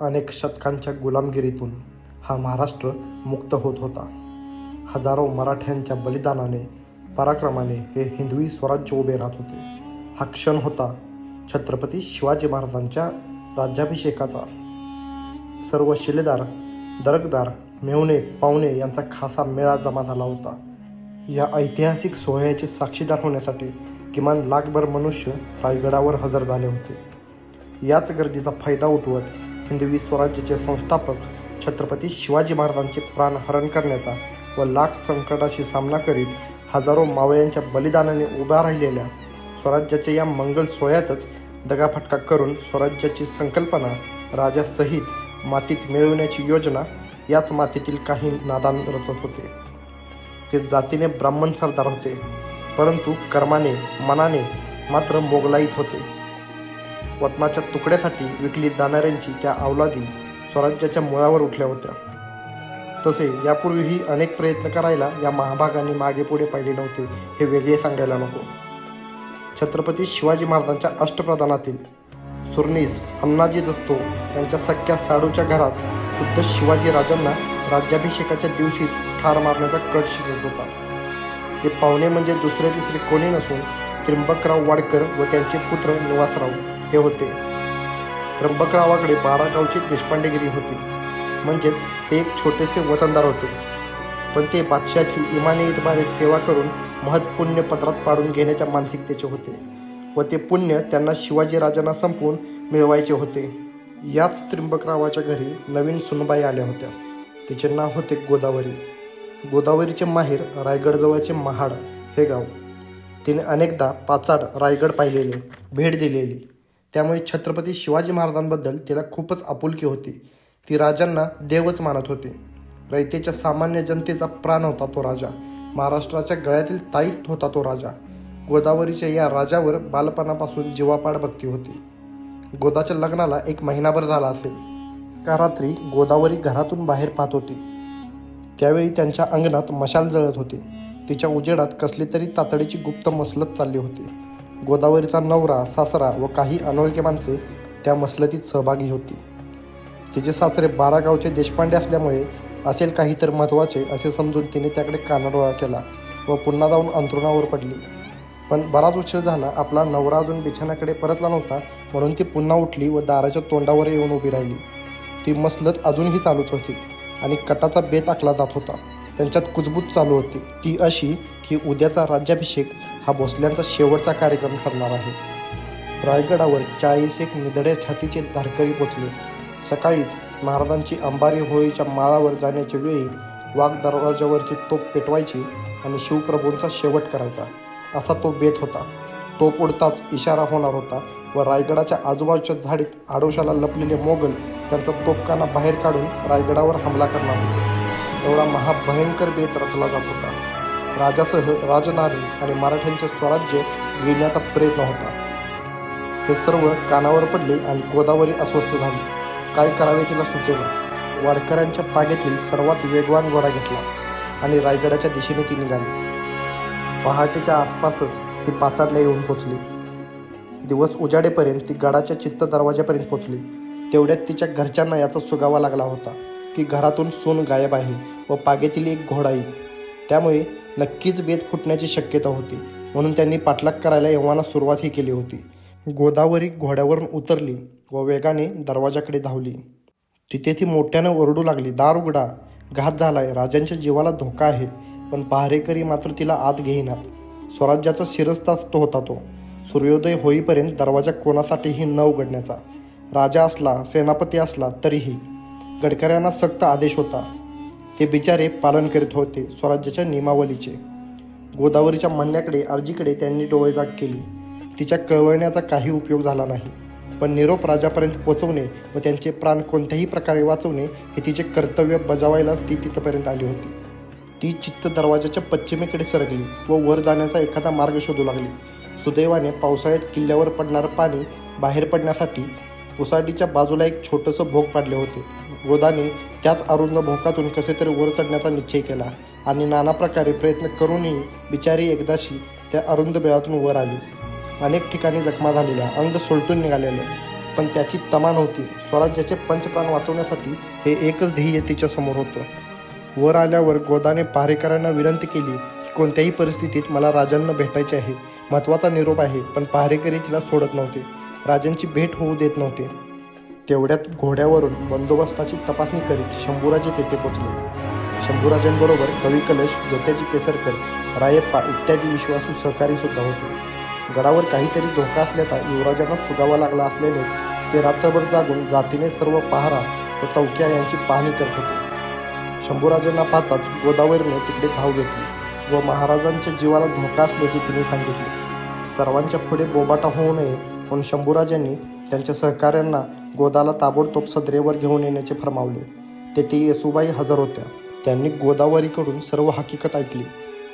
अनेक शतकांच्या गुलामगिरीतून हा महाराष्ट्र मुक्त होत होता. हजारो मराठ्यांच्या बलिदानाने पराक्रमाने हे हिंदवी स्वराज्य उभे राहत होते. हा क्षण होता छत्रपती शिवाजी महाराजांच्या राज्याभिषेकाचा. सर्व शिलेदार दरकदार मेहुणे पाहुणे यांचा खासा मेळा जमा झाला होता. या ऐतिहासिक सोहळ्याचे साक्षीदार होण्यासाठी किमान लाखभर मनुष्य रायगडावर हजर झाले होते. याच गर्दीचा फायदा उठवत हिंदवी स्वराज्याचे संस्थापक छत्रपती शिवाजी महाराजांचे प्राणहरण करण्याचा व लाख संकटाशी सामना करीत हजारो मावळ्यांच्या बलिदानाने उभ्या राहिलेल्या स्वराज्याच्या या मंगल सोहळ्यातच दगाफटका करून स्वराज्याची संकल्पना राजासहित मातीत मिळवण्याची योजना याच मातीतील काही नादान रचत होते. ते जातीने ब्राह्मण सरदार होते परंतु कर्माने मनाने मात्र मोगलाईत होते. वतनाच्या तुकड्यासाठी विकली जाणाऱ्यांची त्या अवलादी स्वराज्याच्या मुळावर उठल्या होत्या. तसे यापूर्वीही अनेक प्रयत्न करायला या महाभागाने मागे पुढे पाहिले नव्हते हे वेगळे सांगायला नको. छत्रपती शिवाजी महाराजांच्या अष्टप्रधानातील सुरनीस अण्णाजी दत्तो यांच्या सख्या साडूच्या घरात खुद्द शिवाजी राजांना राज्याभिषेकाच्या दिवशीच ठार मारण्याचा कट शिजत होता. ते पाहुणे म्हणजे दुसरे तिसरे कोणी नसून त्र्यंबकराव वाडकर व त्यांचे पुत्र निवासराव. हे होते. त्र्यंबकरावाकडे बारा गावची देशपांडेगिरी होती. म्हणजेच ते एक छोटेसे वतनदार होते. पण ते बादशाची इमाने इतबारे सेवा करून महत्पुण्य पत्रात पाडून घेण्याच्या मानसिकतेचे होते व ते पुण्य त्यांना शिवाजी राजांना संपवून मिळवायचे होते. याच त्र्यंबकरावाच्या घरी नवीन सुनबाई आल्या होत्या. तिचे नाव होते गोदावरी. गोदावरीचे माहेर रायगडजवळचे महाड हे गाव. तिने अनेकदा पाचाड रायगड पाहिलेले भेट दिलेली. त्यामुळे छत्रपती शिवाजी महाराजांबद्दल तिला खूपच आपुलकी होती. ती राजांना देवच मानत होती. रयतेच्या सामान्य जनतेचा प्राण होता तो राजा. महाराष्ट्राच्या गळ्यातील ताईत होता तो राजा. गोदावरीच्या या राजावर बालपणापासून जीवापाड भक्ती होती. गोदाच्या लग्नाला एक महिनाभर झाला असेल. का रात्री गोदावरी घरातून बाहेर पाहत होती. त्यावेळी त्यांच्या अंगणात मशाल जळत होती. तिच्या उजेडात कसली तरी तातडीची गुप्त मसलत चालली होती. गोदावरीचा नवरा सासरा व काही अनोळखी माणसे त्या मसलतीत सहभागी होती. तिचे सासरे बारा गावचे देशपांडे असल्यामुळे असेल काही तर महत्त्वाचे असे समजून तिने त्याकडे कानाडोळा केला व पुन्हा जाऊन अंथरुणावर पडली. पण बराच उशीर झाला आपला नवरा अजून बिछाण्याकडे परतला नव्हता म्हणून ती पुन्हा उठली व दाराच्या तोंडावर येऊन उभी राहिली. ती मसलत अजूनही चालूच होती आणि कटाचा बेत आखला जात होता. त्यांच्यात कुजबूज चालू होती. ती अशी की उद्याचा राज्याभिषेक हा भोसल्यांचा शेवटचा कार्यक्रम ठरणार आहे. रायगडावर चाळीस एक निधडे छातीचे धारकरी पोचले. सकाळीच महाराजांची अंबारी होळीच्या माळावर जाण्याच्या वेळी वाघ दरवाजावरची तोप पेटवायची आणि शिवप्रभूंचा शेवट करायचा. असा तो बेत होता. तोप उडताच इशारा होणार होता व रायगडाच्या आजूबाजूच्या झाडीत आडोशाला लपलेले मोगल त्यांचा तोपखाना बाहेर काढून रायगडावर हमला करणार होते. एवढा महाभयंकर बेत रचला जात होता. राजासह राजधानी आणि मराठ्यांचे स्वराज्य गिळण्याचा प्रयत्न होता. हे सर्व कानावर पडले आणि गोदावरी अस्वस्थ झाली. काय करावे तिला सुचवलं वाडकऱ्यांच्या पागेतील सर्वात वेगवान घोडा घेतला आणि रायगडाच्या दिशेने ती निघाली. पहाटेच्या आसपासच ती पाचाडला येऊन पोचली. दिवस उजाडेपर्यंत ती गडाच्या चित्त दरवाजापर्यंत पोचली. तेवढ्यात तिच्या घरच्यांना याचा सुगावा लागला होता. की घरातून सून गायब आहे व पागेतील एक घोडाही त्यामुळे नक्कीच बेत फुटण्याची शक्यता होती. म्हणून त्यांनी पाठलाग करायला यवाना सुरुवातही केली होती. गोदावरी घोड्यावरून उतरली व वेगाने दरवाजाकडे धावली. तिथे ती मोठ्यानं ओरडू लागली दार उघडा घात झालाय राजांच्या जीवाला धोका आहे पण पहारेकरी मात्र तिला आत घेईनात स्वराज्याचा शिरस्ताच तो होता तो. सूर्योदय होईपर्यंत दरवाजा कोणासाठीही न उघडण्याचा. राजा असला सेनापती असला तरीही गडकऱ्यांना सक्त आदेश होता. ते बिचारे पालन करीत होते स्वराज्याच्या नियमावलीचे. गोदावरीच्या म्हणण्याकडे अर्जीकडे त्यांनी डोळेजाग केली. तिच्या कळवण्याचा काही उपयोग झाला नाही. पण निरोप राजापर्यंत पोचवणे व त्यांचे प्राण कोणत्याही प्रकारे वाचवणे हे तिचे कर्तव्य बजावायलाच ती तिथपर्यंत आली होती. ती चित्त दरवाजाच्या पश्चिमेकडे सरकली व वर जाण्याचा एखादा मार्ग शोधू लागली. सुदैवाने पावसाळ्यात किल्ल्यावर पडणारं पाणी बाहेर पडण्यासाठी उसाडीच्या बाजूला एक छोटंसं भोग पाडले होते. गोदाने त्याच अरुंद भोकातून कसे तरी वर चढण्याचा निश्चय केला आणि नाना प्रकारे प्रयत्न करूनही बिचारी एकदाशी त्या अरुंद बेळातून वर आली. अनेक ठिकाणी जखमा झालेल्या अंग सोलटून निघालेलं पण त्याची तमा नव्हती. स्वराज्याचे पंचप्राण वाचवण्यासाठी हे एकच ध्येय तिच्यासमोर होतं. वर आल्यावर गोदाने पहारेकरांना विनंती केली की कोणत्याही परिस्थितीत मला राजांना भेटायचे आहे. महत्त्वाचा निरोप आहे पण पहारेकरी तिला सोडत नव्हते. राजांची भेट होऊ देत नव्हते. तेवढ्यात घोड्यावरून बंदोबस्ताची तपासणी करीत शंभूराजे तेथे पोचले. शंभूराजांबरोबर कवी कलश ज्योत्याजी केसरकर रायप्पा इत्यादी विश्वासू सहकारी सुद्धा होते. गडावर काहीतरी धोका असल्याचा युवराजांना सुगावा लागला असल्यानेच ते रात्रभर जागून जातीने सर्व पहारा व चौक्या यांची पाहणी करत होते. शंभूराजांना पाहताच गोदावरीने तिकडे धाव घेतली व महाराजांच्या जीवाला धोका असल्याचे तिने सांगितले. सर्वांच्या पुढे बोबाटा होऊ नये पण शंभूराजांनी त्यांच्या सहकाऱ्यांना गोदाला ताबडतोब सदरेवर घेऊन येण्याचे फरमावले. तेथे येसुबाई हजर होत्या. त्यांनी गोदावरीकडून सर्व हकीकत ऐकली.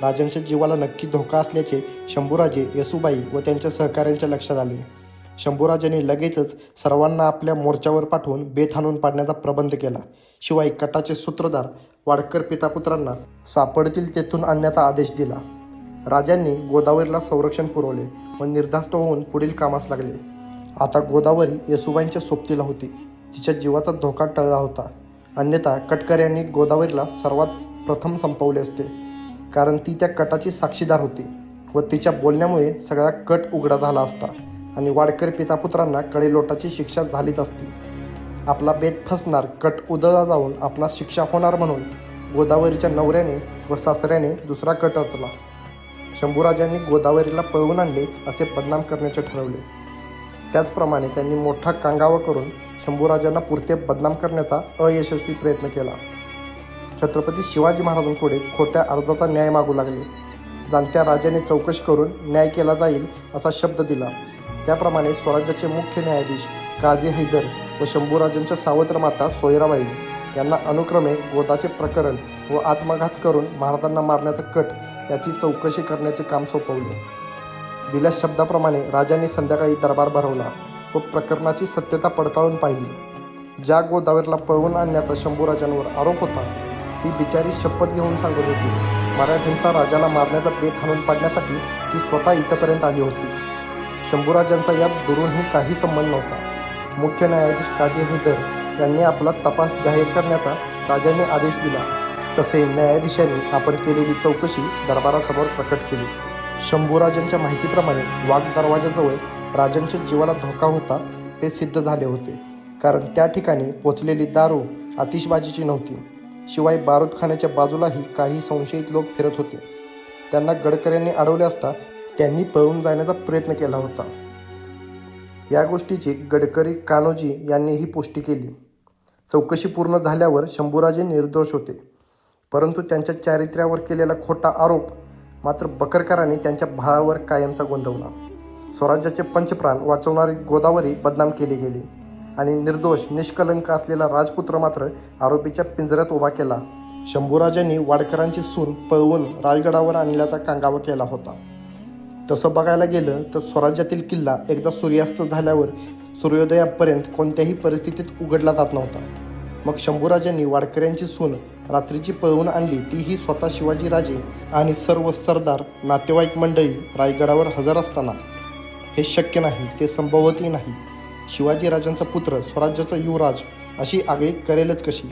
राजांच्या जीवाला नक्की धोका असल्याचे शंभूराजे येसुबाई व त्यांच्या सहकाऱ्यांच्या लक्षात आले. शंभूराजांनी लगेचच सर्वांना आपल्या मोर्चावर पाठवून बेत हाणून पाडण्याचा प्रबंध केला. शिवाय कटाचे सूत्रधार वाडकर पितापुत्रांना सापडतील तेथून आणण्याचा आदेश दिला. राजांनी गोदावरीला संरक्षण पुरवले व निर्धास्त होऊन पुढील कामास लागले. आता गोदावरी येसुबाईंच्या सोबतीला होती. तिच्या जीवाचा धोका टळला होता. अन्यथा कटकऱ्यांनी गोदावरीला सर्वात प्रथम संपवले असते. कारण ती त्या कटाची साक्षीदार होती व तिच्या बोलण्यामुळे सगळा कट उघडा झाला असता आणि वाडकर पितापुत्रांना कडेलोटाची शिक्षा झालीच असती. आपला बेत फसणार कट उदळला जाऊन आपणास शिक्षा होणार म्हणून गोदावरीच्या नवऱ्याने व सासऱ्याने दुसरा कट रचला. शंभूराजांनी गोदावरीला पळवून आणले असे बदनाम करण्याचे ठरवले. त्याचप्रमाणे त्यांनी मोठा कांगावा करून शंभूराजांना पुरते बदनाम करण्याचा अयशस्वी प्रयत्न केला. छत्रपती शिवाजी महाराजांपुढे खोट्या अर्जाचा न्याय मागू लागले. जाणत्या राजाने चौकशी करून न्याय केला जाईल असा शब्द दिला. त्याप्रमाणे स्वराज्याचे मुख्य न्यायाधीश काझी हैदर व शंभूराजांच्या सावत्र माता सोयराबाई यांना अनुक्रमे गोदाचे प्रकरण व आत्मघात करून महाराजांना मारण्याचा कट याची चौकशी करण्याचे काम सोपवले. दिल्या शब्दाप्रमाणे राजांनी संध्याकाळी दरबार भरवला व प्रकरणाची सत्यता पडताळून पाहिली. ज्या गोदावरीला पळवून आणण्याचा शंभूराजांवर आरोप होता ती बिचारी शपथ घेऊन सांगत होती मराठ्यांचा राजाला मारण्याचा बेत हाणून पाडण्यासाठी ती स्वतः इथपर्यंत आली होती. शंभूराजांचा यात दुरूनही काही संबंध नव्हता. मुख्य न्यायाधीश काजी हैदर यांनी आपला तपास जाहीर करण्याचा राजांनी आदेश दिला. तसे न्यायाधीशांनी आपण केलेली चौकशी दरबारासमोर प्रकट केली. शंभूराजांच्या माहितीप्रमाणे वाघ दरवाजाजवळ राजांच्या जीवाला धोका होता हे सिद्ध झाले होते. कारण त्या ठिकाणी पोचलेली दारू आतिषबाजीची नव्हती. शिवाय बारूदखान्याच्या बाजूलाही काही संशयित लोक फिरत होते. त्यांना गडकऱ्यांनी अडवले असता त्यांनी पळून जाण्याचा प्रयत्न केला होता. या गोष्टीची गडकरी कान्होजी यांनीही पुष्टी केली. चौकशी पूर्ण झाल्यावर शंभूराजे निर्दोष होते. परंतु त्यांच्या चारित्र्यावर केलेला खोटा आरोप मात्र बकरकरांनी त्यांच्या भावावर कायमचा गोंधवला स्वराज्याचे पंचप्राण वाचवणारी गोदावरी बदनाम केली गेली आणि निर्दोष निष्कलंक असलेला राजपुत्र मात्र आरोपीच्या पिंजऱ्यात उभा केला. शंभूराजांनी वाडकरांची सून पळवून राजगडावर आणल्याचा कांगावा केला होता. तसं बघायला गेलं तर स्वराज्यातील किल्ला एकदा सूर्यास्त झाल्यावर सूर्योदयापर्यंत कोणत्याही परिस्थितीत उघडला जात नव्हता. मग शंभूराजांनी वाडकऱ्यांची सून रात्रीची पळवून आणली तीही स्वतः शिवाजीराजे आणि सर्व सरदार नातेवाईक मंडळी रायगडावर हजर असताना. हे शक्य नाही ते संभवतही नाही. शिवाजीराजांचा पुत्र स्वराज्याचा युवराज अशी आगळी करेलच कशी?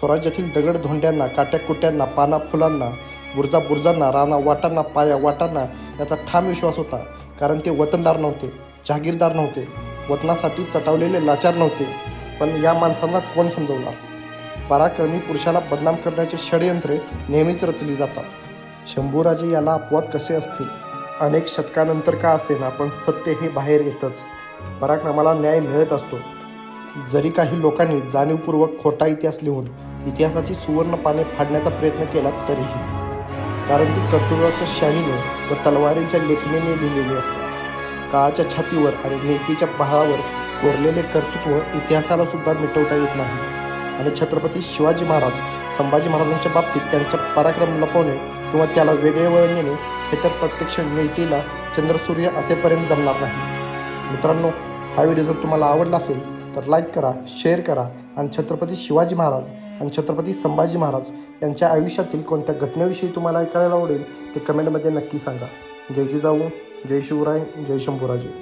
स्वराज्यातील दगड धोंड्यांना काट्याकुट्यांना पाना फुलांना बुरजा बुरजांना राना वाटांना पाया वाटांना याचा ठाम विश्वास होता. कारण ते वतनदार नव्हते जहागीरदार नव्हते वतनासाठी चटावलेले लाचार नव्हते. पण या माणसांना कोण समजवणार? पराक्रमी पुरुषाला बदनाम करण्याचे षडयंत्रे नेहमीच रचली जातात. शंभूराजे याला अपवाद कसे असतील? अनेक शतकानंतर का असेना पण सत्य हे बाहेर येतच. पराक्रमाला न्याय मिळत असतो. जरी काही लोकांनी जाणीवपूर्वक खोटा इतिहास लिहून इतिहासाची सुवर्ण पाने फाडण्याचा प्रयत्न केला तरीही. कारण ती कर्तृत्वाच्या शाहीने व तलवारीच्या लेखणीने लिहिलेली असतात काळाच्या छातीवर आणि नेतीच्या पहावर कोरलेले कर्तृत्व इतिहासाला सुद्धा मिटवता येत नाही. आणि छत्रपती शिवाजी महाराज संभाजी महाराजांच्या बाबतीत त्यांच्या पराक्रम लपवणे किंवा त्याला वेगळे वळण येणे हे तर प्रत्यक्ष नेतीला चंद्रसूर्य असेपर्यंत जमणार नाही. मित्रांनो हा व्हिडिओ जर तुम्हाला आवडला असेल तर लाईक करा शेअर करा आणि छत्रपती शिवाजी महाराज आणि छत्रपती संभाजी महाराज यांच्या आयुष्यातील कोणत्या घटनेविषयी तुम्हाला ऐकायला आवडेल ते कमेंटमध्ये नक्की सांगा. जय जिजाऊ जय शिवराय जय शंभूराजे.